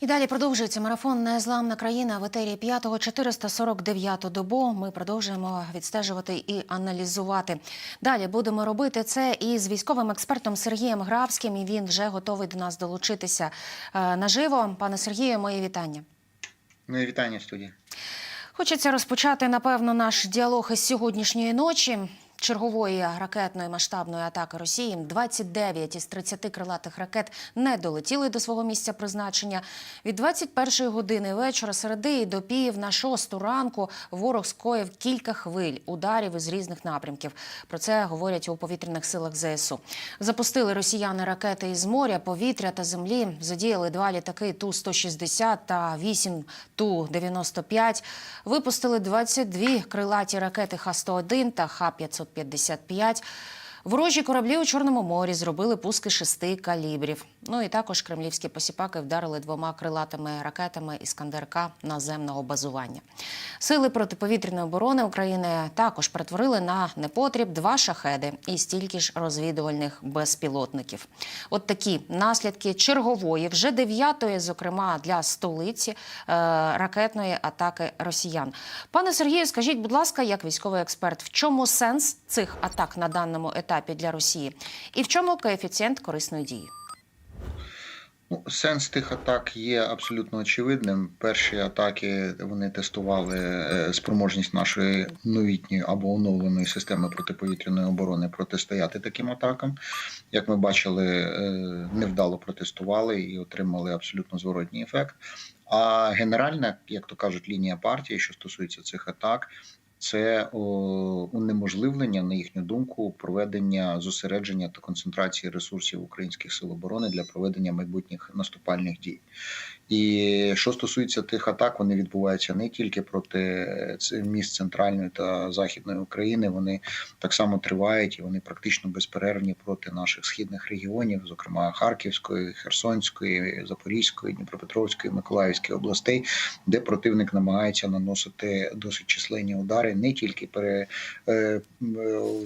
І далі продовжується марафон Незламна країна в етері 5-го 449 добу. Ми продовжуємо відстежувати і аналізувати. Далі будемо робити це із військовим експертом Сергієм Графським. І він вже готовий до нас долучитися е, наживо. Пане Сергію, мої вітання. І вітання студії. Хочеться розпочати напевно наш діалог із сьогоднішньої ночі. Чергової ракетної масштабної атаки Росії 29 із 30 крилатих ракет не долетіли до свого місця призначення. Від 21-ї години вечора середи і до пів на шосту ранку ворог скоїв кілька хвиль ударів із різних напрямків. Про це говорять у повітряних силах ЗСУ. Запустили росіяни ракети із моря, повітря та землі. Задіяли два літаки Ту-160 та 8 Ту-95. Випустили 22 крилаті ракети Х-101 та Х-555. Ворожі кораблі у Чорному морі зробили пуски шести калібрів. Ну і також кремлівські посіпаки вдарили двома крилатими ракетами Іскандер-К наземного базування. Сили протиповітряної оборони України також перетворили на непотріб два шахеди і стільки ж розвідувальних безпілотників. От такі наслідки чергової, вже дев'ятої, зокрема для столиці е, ракетної атаки росіян. Пане Сергію, скажіть, будь ласка, як військовий експерт, в чому сенс цих атак на даному етапі для Росії, і в чому коефіцієнт корисної дії? Ну, сенс тих атак є абсолютно очевидним. Перші атаки вони тестували е, спроможність нашої новітньої або оновленої системи протиповітряної оборони протистояти таким атакам. Як ми бачили, е, невдало протестували і отримали абсолютно зворотній ефект. А генеральна, як то кажуть, лінія партії, що стосується цих атак, це унеможливлення, на їхню думку, проведення зосередження та концентрації ресурсів українських сил оборони для проведення майбутніх наступальних дій. І що стосується тих атак, вони відбуваються не тільки проти міст центральної та західної України. Вони так само тривають і вони практично безперервні проти наших східних регіонів, зокрема Харківської, Херсонської, Запорізької, Дніпропетровської, Миколаївської областей, де противник намагається наносити досить численні удари не тільки пере е, е,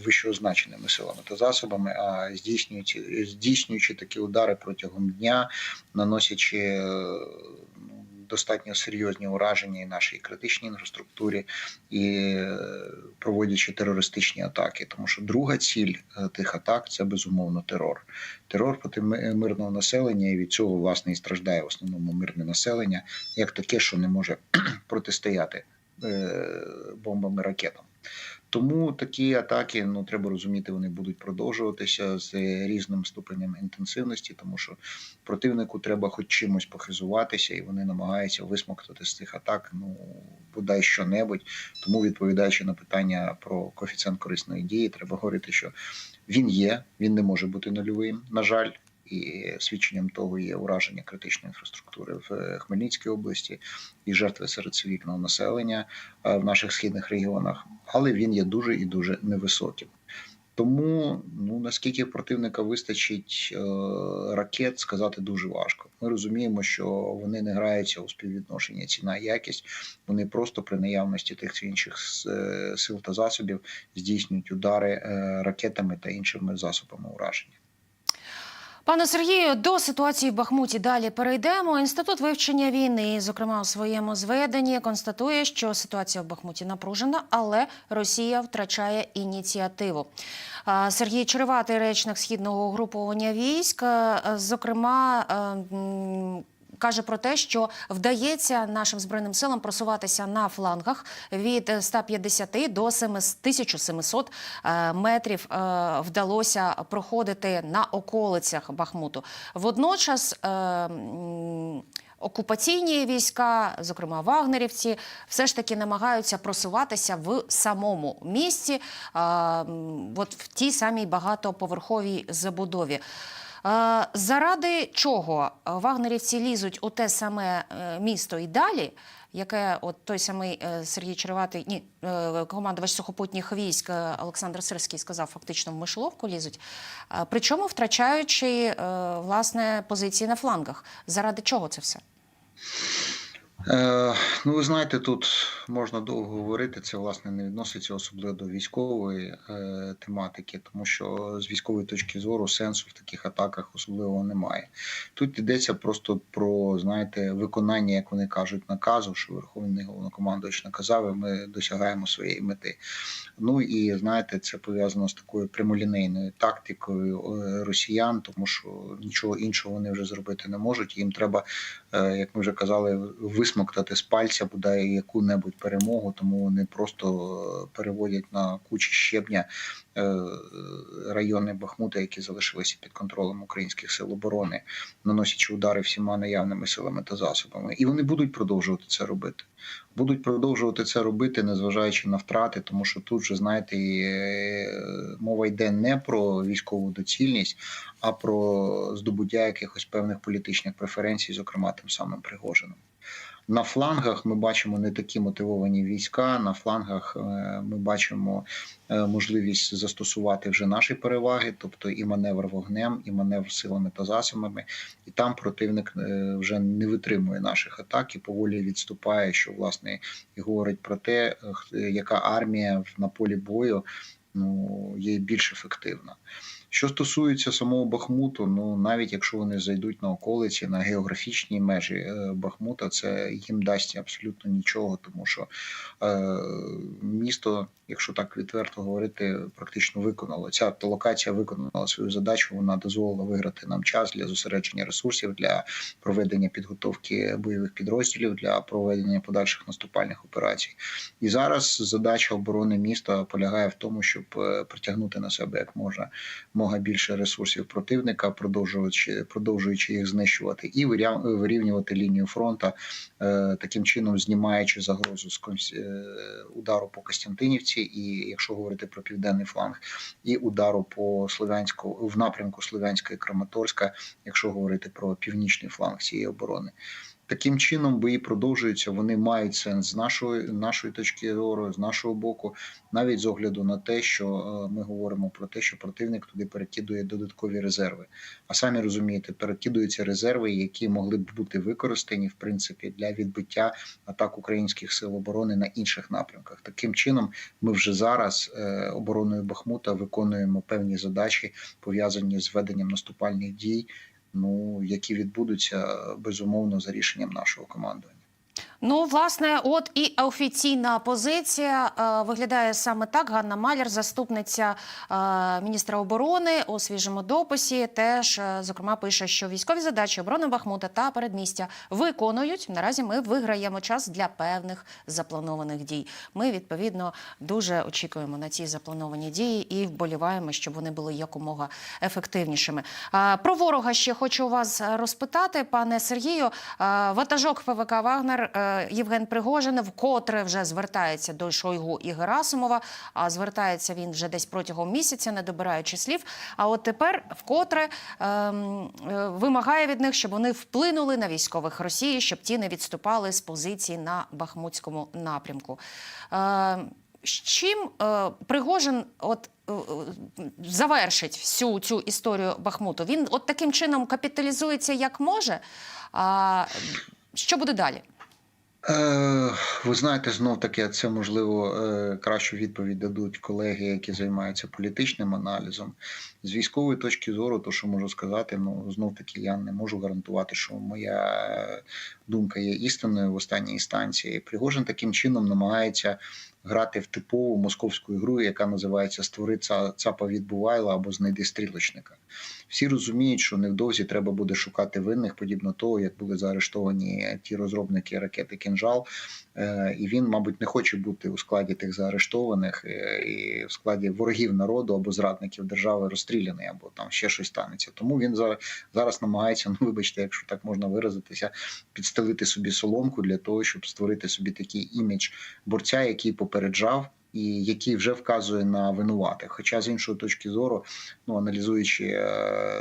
вищеозначеними силами та засобами, а здійснюючи, здійснюючи такі удари протягом дня, наносячи е, достатньо серйозні ураження і нашій критичній інфраструктурі, і е, проводячи терористичні атаки. Тому що друга ціль е, тих атак це безумовно терор. Терор проти мирного населення, і від цього власне і страждає в основному мирне населення, як таке, що не може протистояти е, бомбам і ракетам. Тому такі атаки, ну треба розуміти, вони будуть продовжуватися з різним ступенем інтенсивності, тому що противнику треба хоч чимось похизуватися, і вони намагаються висмоктати з цих атак ну бодай що-небудь. Тому, відповідаючи на питання про коефіцієнт корисної дії, треба говорити, що він є, він не може бути нульовим, на жаль. І свідченням того є ураження критичної інфраструктури в е, Хмельницькій області і жертви серед цивільного населення е, в наших східних регіонах, але він є дуже і дуже невисоким. Тому ну наскільки противника вистачить е, ракет, сказати дуже важко. Ми розуміємо, що вони не граються у співвідношенні ціна якість. Вони просто при наявності тих чи інших е, сил та засобів здійснюють удари е, ракетами та іншими засобами ураження. Пане Сергію, до ситуації в Бахмуті далі перейдемо. Інститут вивчення війни, зокрема у своєму зведенні, констатує, що ситуація в Бахмуті напружена, але Росія втрачає ініціативу. Сергій Череватий, речник східного угруповання військ, е, зокрема. Е, Каже про те, що вдається нашим збройним силам просуватися на флангах від 150 до 1700 е, метрів е, вдалося проходити на околицях Бахмуту. Водночас е, окупаційні війська, зокрема вагнерівці, все ж таки намагаються просуватися в самому місті, е, от в тій самій багатоповерховій забудові. Е, Заради чого вагнерівці лізуть у те саме е, місто і далі, яке от той самий е, Сергій Череватий, ні, е, командувач сухопутніх військ е, Олександр Сирський сказав, фактично в мишоловку лізуть. Е, Причому втрачаючи е, власне позиції на флангах. Заради чого це все? Е, ну, ви знаєте, тут можна довго говорити. Це власне не відноситься особливо до військової е, тематики, тому що з військової точки зору сенсу в таких атаках особливо немає. Тут йдеться просто про знаєте виконання, як вони кажуть, наказу, що Верховний головнокомандуючий наказав, і ми досягаємо своєї мети. Ну і знаєте, це пов'язано з такою прямолінейною тактикою е, росіян, тому що нічого іншого вони вже зробити не можуть. Їм треба, е, як ми вже казали, висмоктати з пальця бодай яку-небудь перемогу, тому вони просто е, переводять на кучі щебня е, райони Бахмута, які залишилися під контролем українських сил оборони, наносячи удари всіма наявними силами та засобами. І вони будуть продовжувати це робити. Будуть продовжувати це робити, незважаючи на втрати, тому що тут же знаєте, е, мова йде не про військову доцільність, а про здобуття якихось певних політичних преференцій, зокрема тим самим Пригожином. На флангах ми бачимо не такі мотивовані війська. На флангах е, ми бачимо е, можливість застосувати вже наші переваги, тобто і маневр вогнем, і маневр силами та засобами. І там противник е, вже не витримує наших атак і поволі відступає, що власне і говорить про те, яка армія на полі бою ну є більш ефективна. Що стосується самого Бахмуту, ну навіть якщо вони зайдуть на околиці, на географічні межі е, Бахмута, це їм дасть абсолютно нічого, тому що е, місто, якщо так відверто говорити, практично виконало. Ця локація виконала свою задачу. Вона дозволила виграти нам час для зосередження ресурсів для проведення підготовки бойових підрозділів для проведення подальших наступальних операцій. І зараз задача оборони міста полягає в тому, щоб е, притягнути на себе як можна мога більше ресурсів противника, продовжуючи продовжуючи їх знищувати, і вирівнювати лінію фронту, е, таким чином знімаючи загрозу з е, удару по Костянтинівці, і якщо говорити про південний фланг, і удару по Слов'янську в напрямку Слов'янська і Краматорська, якщо говорити про північний фланг цієї оборони. Таким чином бої продовжуються. Вони мають сенс з нашої нашої точки зору, з нашого боку, навіть з огляду на те, що е, ми говоримо про те, що противник туди перекидує додаткові резерви. А самі розумієте, перекидуються резерви, які могли б бути використані в принципі для відбиття атак українських сил оборони на інших напрямках. Таким чином, ми вже зараз е, обороною Бахмута виконуємо певні задачі пов'язані з веденням наступальних дій. Ну які відбудуться безумовно за рішенням нашого командування. Ну, власне, от і офіційна позиція е, виглядає саме так. Ганна Маляр, заступниця е, міністра оборони у свіжому дописі, теж е, зокрема пише, що військові задачі оборони Бахмута та передмістя виконують. Наразі ми виграємо час для певних запланованих дій. Ми відповідно дуже очікуємо на ці заплановані дії і вболіваємо, щоб вони були якомога ефективнішими. Е, Про ворога ще хочу вас розпитати, пане Сергію. Е, Ватажок ПВК Вагнер е, Євген Пригожин вкотре вже звертається до Шойгу і Герасимова. А звертається він вже десь протягом місяця, не добираючи слів. А от тепер вкотре ем, е, вимагає від них, щоб вони вплинули на військових Росії, щоб ті не відступали з позицій на Бахмутському напрямку. Е, з чим е, Пригожин от е, е, завершить всю цю історію Бахмуту? Він от таким чином капіталізується як може. А що буде далі? Е, ви знаєте, знов таки це можливо е, кращу відповідь дадуть колеги, які займаються політичним аналізом. З військової точки зору, то що можу сказати, ну знов таки я не можу гарантувати, що моя думка є істинною в останній інстанції. Пригожин таким чином намагається грати в типову московську ігру, яка називається Створи цапа від Бувайла або знайди стрілочника. Всі розуміють, що невдовзі треба буде шукати винних, подібно того, як були заарештовані ті розробники ракети Кінжал. Е, І він, мабуть, не хоче бути у складі тих заарештованих е, і в складі ворогів народу або зрадників держави розстріляний, або там ще щось станеться. Тому він за- зараз намагається, ну вибачте, якщо так можна виразитися, підстелити собі соломку для того, щоб створити собі такий імідж борця, який попереджав. І який вже вказує на винуватих. Хоча з іншої точки зору, ну аналізуючи е,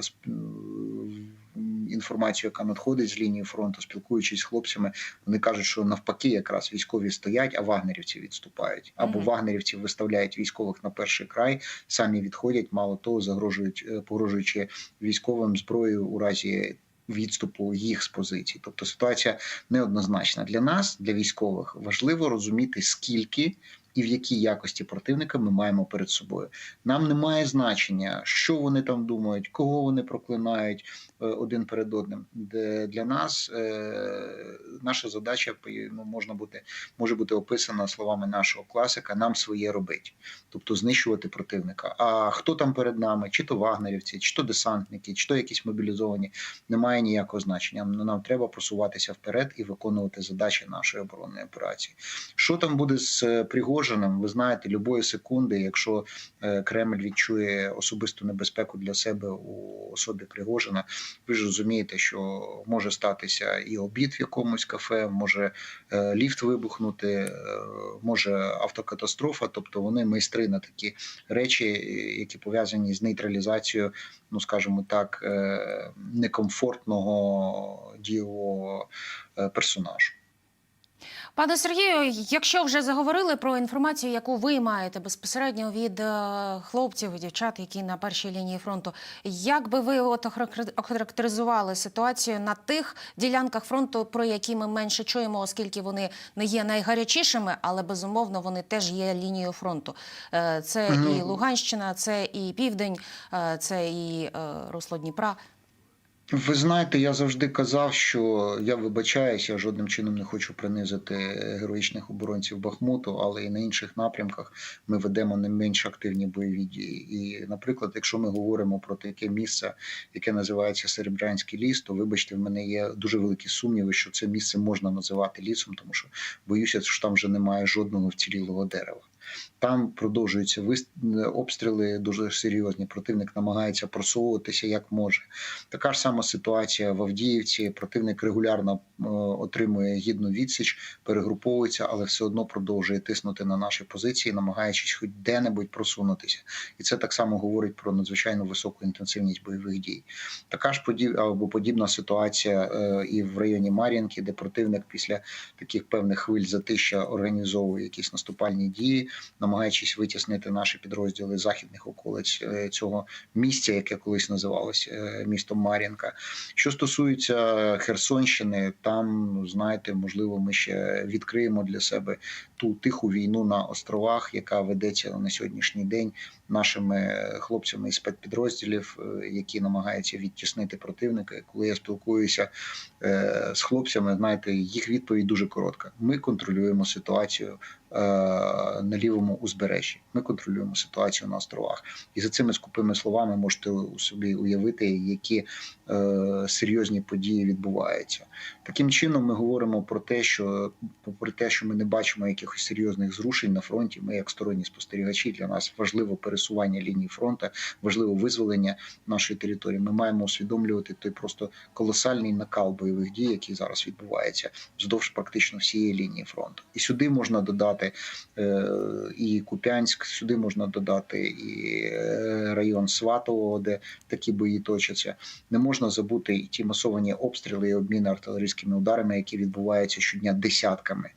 інформацію, яка надходить з лінії фронту, спілкуючись з хлопцями, вони кажуть, що навпаки, якраз військові стоять, а вагнерівці відступають. Або Мгм. вагнерівці виставляють військових на перший край, самі відходять, мало того, загрожують, е, погрожуючи військовим зброєю у разі відступу їх з позицій. Тобто ситуація неоднозначна для нас, для військових, важливо розуміти, скільки і в якій якості противника ми маємо перед собою. Нам немає значення, що вони там думають, кого вони проклинають е, один перед одним. Для нас е, наша задача ну, можна бути може бути описана словами нашого класика: нам своє робить, тобто знищувати противника. А хто там перед нами, чи то вагнерівці, чи то десантники, чи то якісь мобілізовані, немає ніякого значення. Нам, треба просуватися вперед і виконувати задачі нашої оборонної операції. Що там буде з е, Пригожиним? Ви знаєте, любої секунди, якщо е, Кремль відчує особисту небезпеку для себе у особі Пригожина, ви ж розумієте, що може статися і обід в якомусь кафе, може е, ліфт вибухнути, е, може автокатастрофа. Тобто вони майстри на такі речі, які пов'язані з нейтралізацією, ну скажімо так, некомфортного дієвого персонажу. Пане Сергію, якщо вже заговорили про інформацію, яку ви маєте безпосередньо від е, хлопців і дівчат, які на першій лінії фронту, як би ви от охарактеризували ситуацію на тих ділянках фронту, про які ми менше чуємо, оскільки вони не є найгарячішими, але безумовно вони теж є лінією фронту. Е, Це і Луганщина, це і Південь, е, це і русло Дніпра. Ви знаєте, я завжди казав, що я вибачаюсь, я жодним чином не хочу принизити героїчних оборонців Бахмуту, але і на інших напрямках ми ведемо не менш активні бойові дії. І, наприклад, якщо ми говоримо про таке місце, яке називається Серебрянський ліс, то вибачте, в мене є дуже великі сумніви, що це місце можна називати лісом, тому що боюся, що там вже немає жодного вцілілого дерева. Там продовжуються обстріли дуже серйозні. Противник намагається просовуватися як може. Така ж сама ситуація в Авдіївці. Противник регулярно е, отримує гідну відсіч, перегруповується, але все одно продовжує тиснути на наші позиції, намагаючись хоч де-небудь просунутися. І це так само говорить про надзвичайно високу інтенсивність бойових дій. Така ж подіб... або подібна ситуація е, і в районі Мар'їнки, де противник після таких певних хвиль затища організовує якісь наступальні дії, намагаючись витіснити наші підрозділи західних околиць е, цього місця, яке колись називалось е, містом Мар'їнка. Що стосується Херсонщини, там знаєте, можливо, ми ще відкриємо для себе ту тиху війну на островах, яка ведеться на сьогоднішній день нашими хлопцями із спецпідрозділів, е, які намагаються відтіснити противника. Коли я спілкуюся з хлопцями, знаєте, їх відповідь дуже коротка. Ми контролюємо ситуацію на лівому узбережжі. Ми контролюємо ситуацію на островах. І за цими скупими словами можете у собі уявити, які е, серйозні події відбуваються. Таким чином, ми говоримо про те, що попри те, що ми не бачимо якихось серйозних зрушень на фронті, ми, як сторонні спостерігачі, для нас важливо пересування лінії фронту, важливо визволення нашої території. Ми маємо усвідомлювати той просто колосальний накал бойових дій, який зараз відбувається вздовж практично всієї лінії фронту. І сюди можна додати е, і Куп'янськ, сюди можна додати і е, район Сватового, де такі бої точаться. Не можна забути і ті масовані обстріли і обміни артилерійськими ударами, які відбуваються щодня десятками.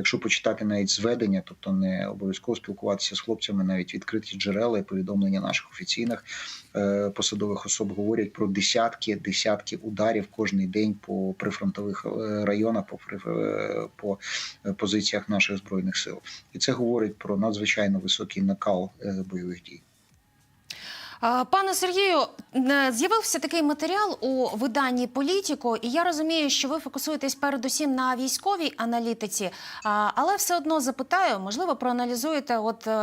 Якщо почитати навіть зведення, тобто не обов'язково спілкуватися з хлопцями, навіть відкриті джерела і повідомлення наших офіційних е, посадових особ говорять про десятки десятки ударів кожний день по прифронтових е, районах, по, е, по позиціях наших збройних сил, і це говорить про надзвичайно високий накал бойових дій. Пане Сергію, е, з'явився такий матеріал у виданні Політіко, і я розумію, що ви фокусуєтесь передусім на військовій аналітиці, але все одно запитаю, можливо, проаналізуєте, от е,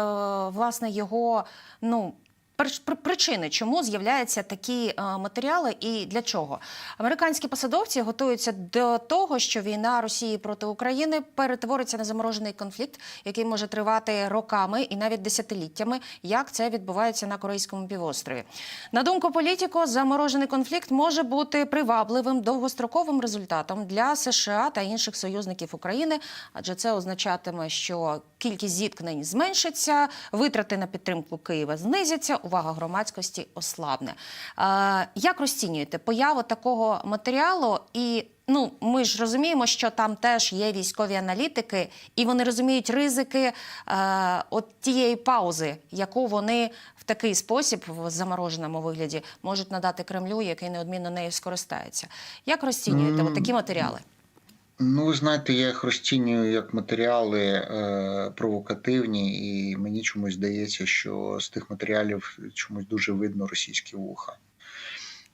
власне його ну. Причини, чому з'являються такі е, матеріали і для чого американські посадовці готуються до того, що війна Росії проти України перетвориться на заморожений конфлікт, який може тривати роками і навіть десятиліттями, як це відбувається на Корейському півострові. На думку політико, заморожений конфлікт може бути привабливим довгостроковим результатом для США та інших союзників України, адже це означатиме, що кількість зіткнень зменшиться, витрати на підтримку Києва знизяться. Увага громадськості ослабне. Е, як розцінюєте появу такого матеріалу? І ну, ми ж розуміємо, що там теж є військові аналітики, і вони розуміють ризики е, от тієї паузи, яку вони в такий спосіб в замороженому вигляді можуть надати Кремлю, який неодмінно нею скористається. Як розцінюєте М, от такі матеріали? Ну, ви знаєте, я їх розцінюю як матеріали е, провокативні, і мені чомусь здається, що з тих матеріалів чомусь дуже видно російські вуха.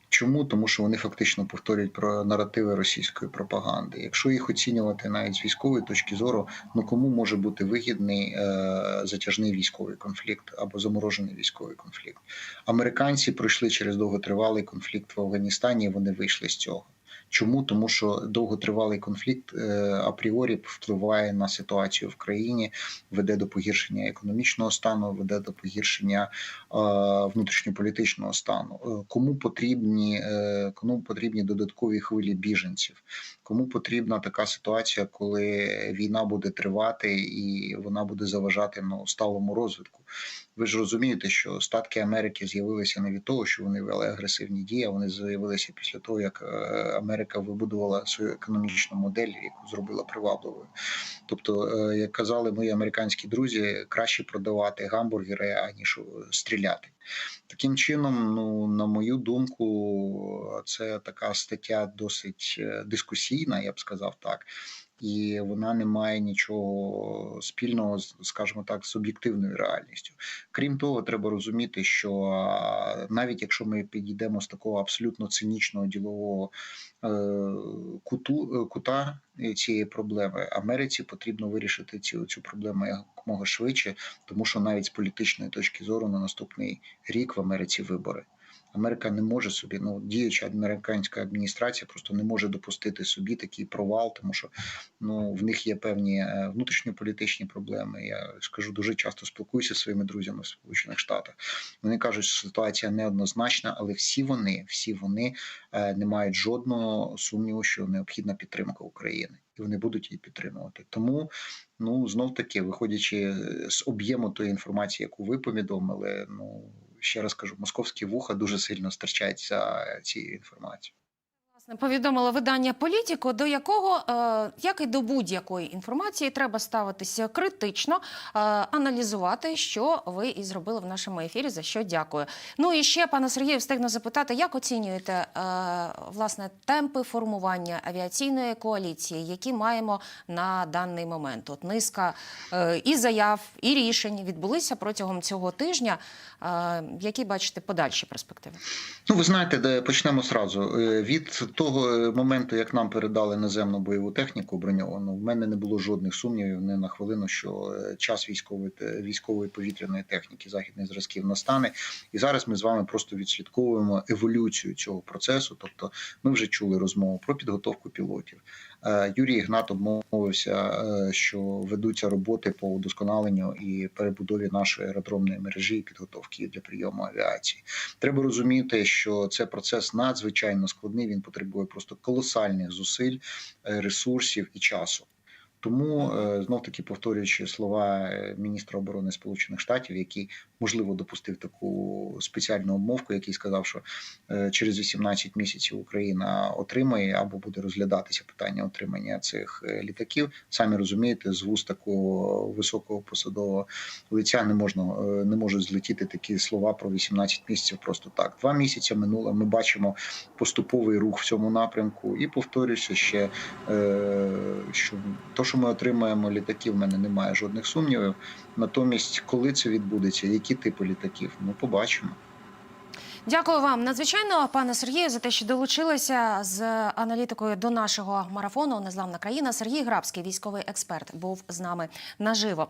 Чому? Тому що вони фактично повторюють про наративи російської пропаганди. Якщо їх оцінювати навіть з військової точки зору, ну кому може бути вигідний е, затяжний військовий конфлікт або заморожений військовий конфлікт? Американці пройшли через довготривалий конфлікт в Афганістані, і вони вийшли з цього. Чому? Тому що довготривалий конфлікт е, апріорі впливає на ситуацію в країні, веде до погіршення економічного стану, веде до погіршення е, внутрішньополітичного стану. Е, Кому потрібні, кому потрібні додаткові хвилі біженців? Кому потрібна така ситуація, коли війна буде тривати і вона буде заважати ну, сталому розвитку? Ви ж розумієте, що статки Америки з'явилися не від того, що вони вели агресивні дії, а вони з'явилися після того, як е, Америка вибудувала свою економічну модель, яку зробила привабливою. Тобто, е, як казали мої американські друзі, краще продавати гамбургери, аніж стріляти. Таким чином, ну на мою думку, це така стаття досить е, дискусійна, я б сказав так. І вона не має нічого спільного, скажімо так, з об'єктивною реальністю. Крім того, треба розуміти, що навіть якщо ми підійдемо з такого абсолютно цинічного ділового е, куту, е, кута цієї проблеми, Америці потрібно вирішити цю, цю проблему якомога швидше, тому що навіть з політичної точки зору на наступний рік в Америці вибори. Америка не може собі, ну діюча американська адміністрація просто не може допустити собі такий провал, тому що ну в них є певні е, внутрішньополітичні проблеми. Я скажу дуже часто спілкуюся зі своїми друзями в Сполучених Штатах. Вони кажуть, що ситуація неоднозначна, але всі вони, всі вони е, не мають жодного сумніву, що необхідна підтримка України, і вони будуть її підтримувати. Тому ну знов таки, виходячи з об'єму тої інформації, яку ви повідомили, ну ще раз кажу, московські вуха дуже сильно стерчаться цією інформацією. Повідомило видання Політіко, до якого, е, як і до будь-якої інформації, треба ставитися критично, е, аналізувати, що ви і зробили в нашому ефірі. За що дякую. Ну і ще пане Сергію, встигну запитати, як оцінюєте е, власне темпи формування авіаційної коаліції, які маємо на даний момент? От низка і заяв, і рішень відбулися протягом цього тижня. Які бачите подальші перспективи? Ну, ви знаєте, де почнемо сразу. Від того моменту, як нам передали наземну бойову техніку броньовану, в мене не було жодних сумнівів не на хвилину, що е, час військової військової повітряної техніки західних зразків настане. І зараз ми з вами просто відслідковуємо еволюцію цього процесу. Тобто, ми вже чули розмову про підготовку пілотів. Е, Юрій Ігнат обмовився, е, що ведуться роботи по удосконаленню і перебудові нашої аеродромної мережі і підготовки для прийому авіації. Треба розуміти, що це процес надзвичайно складний. Він потребує просто колосальних зусиль, е, ресурсів і часу. Тому знов таки повторюючи слова міністра оборони Сполучених Штатів, який можливо допустив таку спеціальну обмовку, який сказав, що е, через 18 місяців Україна отримає або буде розглядатися питання отримання цих е, літаків. Самі розумієте, з вуст такого високого посадового лиця не можна е, не можуть злетіти такі слова про 18 місяців. Просто так. Два місяці минуло. Ми бачимо поступовий рух в цьому напрямку. І повторюся ще, що то, що ми отримаємо літаки, в мене немає жодних сумнівів. Натомість, коли це відбудеться, які типи літаків, ми побачимо. Дякую вам надзвичайно, пане Сергію, за те, що долучилися з аналітикою до нашого марафону Незламна країна. Сергій Грабський, військовий експерт, був з нами наживо.